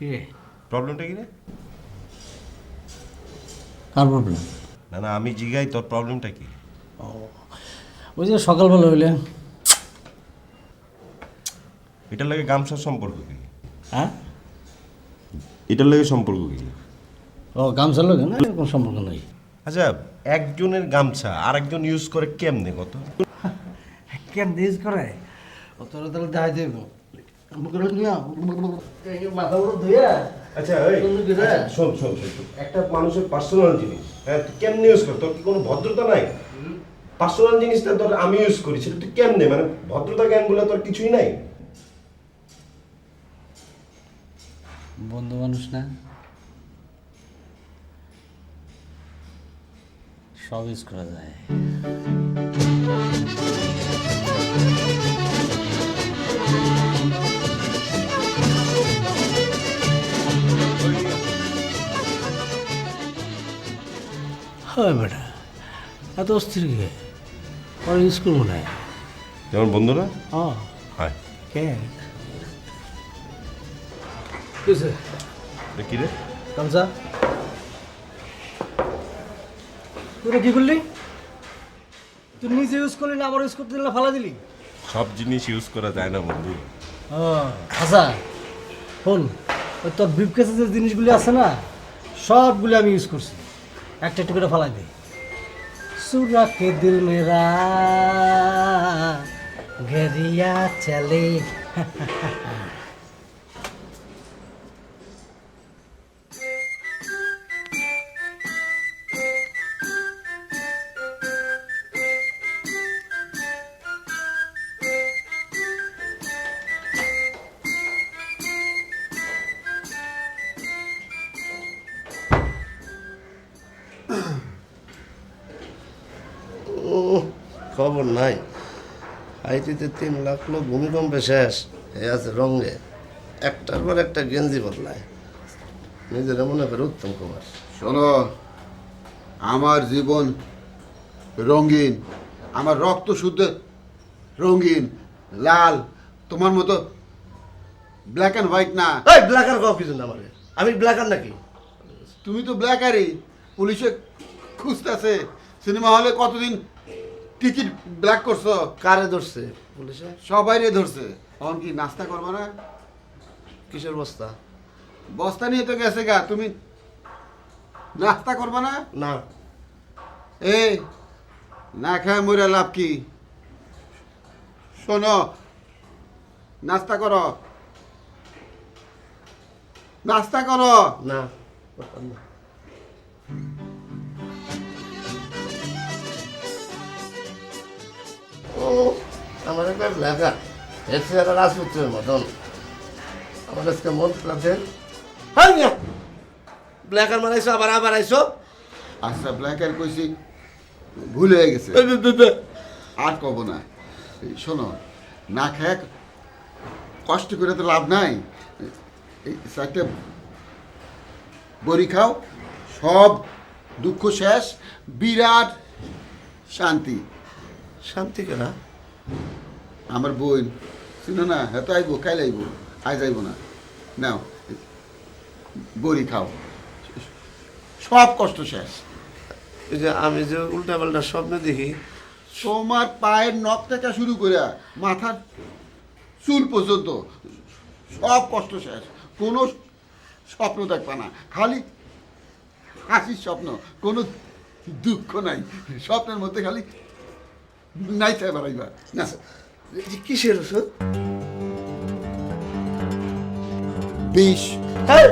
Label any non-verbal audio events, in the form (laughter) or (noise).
কি? রে প্রবলেমটা কি রে? কার প্রবলেম না না আমি জিগাই তোর প্রবলেমটা কি? ওই যে সকালবেলা হইলে। এটার লাগে গামছার সম্পর্ক কি? হ্যাঁ? এটার লাগে সম্পর্ক কি? ও গামছা লোক না? এরকম সম্পর্ক নেই। আচ্ছা একজনের গামছা আরেকজন ইউজ করে কেমনে কত? কেন ইউজ করে? ও তোরা তাহলে দেখাই দেব। মাথা বড় ধুয়ে আচ্ছা। একটা মানুষের পার্সোনাল জিনিস। হ্যাঁ কেমনে ইউজ কর? তোর কোনো ভদ্রতা নাই? পার্সোনাল জিনিসটা আমি ইউজ করি, সেটা তুই কেমনে? মানে ভদ্রতা জ্ঞান বলে তোর কিছুই নাই? বন্ধু মানুষ না। সব ইউজ করা যায়। হয় বেটা। এত অস্থির কে? ওরা ইউজ করব না যেমন বন্ধুরা? ও। হয়। কে? কি রে? কামসা তুই কি করলি? তুই নিজে ইউজ করলি না আবার ইউজ করতে দিলে ফালা দিলি? সব জিনিস ইউজ করা যায় না বন্ধু। ও আচ্ছা শোন তোর ব্রিফ কেসে যে জিনিসগুলি আছে না সবগুলি আমি ইউজ করছি। একটা একটু করে ফালাই দিই সুরা কে দিল মেরা গেরিয়া (laughs) চলে খবর নাই। আইটিতে তিন লাখ লোক ভূমিকম্পে শেষ। এ আছে রঙে। একটার পর একটা গেঞ্জি বদলায়। নিজেরা মনে করে উত্তম কুমার। শোনো আমার জীবন রঙিন আমার রক্ত শুদ্ধ রঙিন লাল তোমার মতো ব্ল্যাক অ্যান্ড হোয়াইট না। ব্ল্যাক আর কফি না আমারে আমি ব্ল্যাকার নাকি? তুমি তো ব্ল্যাকারই পুলিশে খুঁজতেছে। সিনেমা হলে কতদিন টিকিট ব্ল্যাক করছ? কারে ধরছে পুলিশে? সবাই রে ধরছে। তখন কি নাস্তা করবে না? কিসের বস্তা? বস্তা নিয়ে তো গেছে গা তুমি নাস্তা করবে না? না। এই না খায় মরে লাভ কি? শোনো নাস্তা করো। নাস্তা করো। না। একটা ব্ল্যাকার এসে একটা রাজপুত্রের মতন। আমার আজকে মন লাগছে হ্যাঁ ব্ল্যাকার মারাইছো আবার আবার আইছো? আচ্ছা ব্ল্যাক আর কইছি ভুল হয়ে গেছে। আর কব না। শোনো না খায় কষ্ট করে তো লাভ নাই। এই চারটে বড়ি খাও সব দুঃখ শেষ বিরাট শান্তি। শান্তি কেনা? আমার বোন। শুনো না? হ্যাঁ তো আইবো কাইলে আইবো। আজ আইব না। নাও বড়ি খাও। সব কষ্ট শেষ। এই যে আমি যে উল্টা পাল্টা স্বপ্ন দেখি তোমার পায়ের নখ থেকে শুরু করে মাথার চুল পর্যন্ত সব কষ্ট শেষ। কোনো স্বপ্ন দেখবা না। খালি হাসির স্বপ্ন। কোনো দুঃখ নাই। স্বপ্নের মধ্যে খালি নাইতে বেড়াইবা। না। এই যে কিসের ওষুধ বিষ হ্যাঁ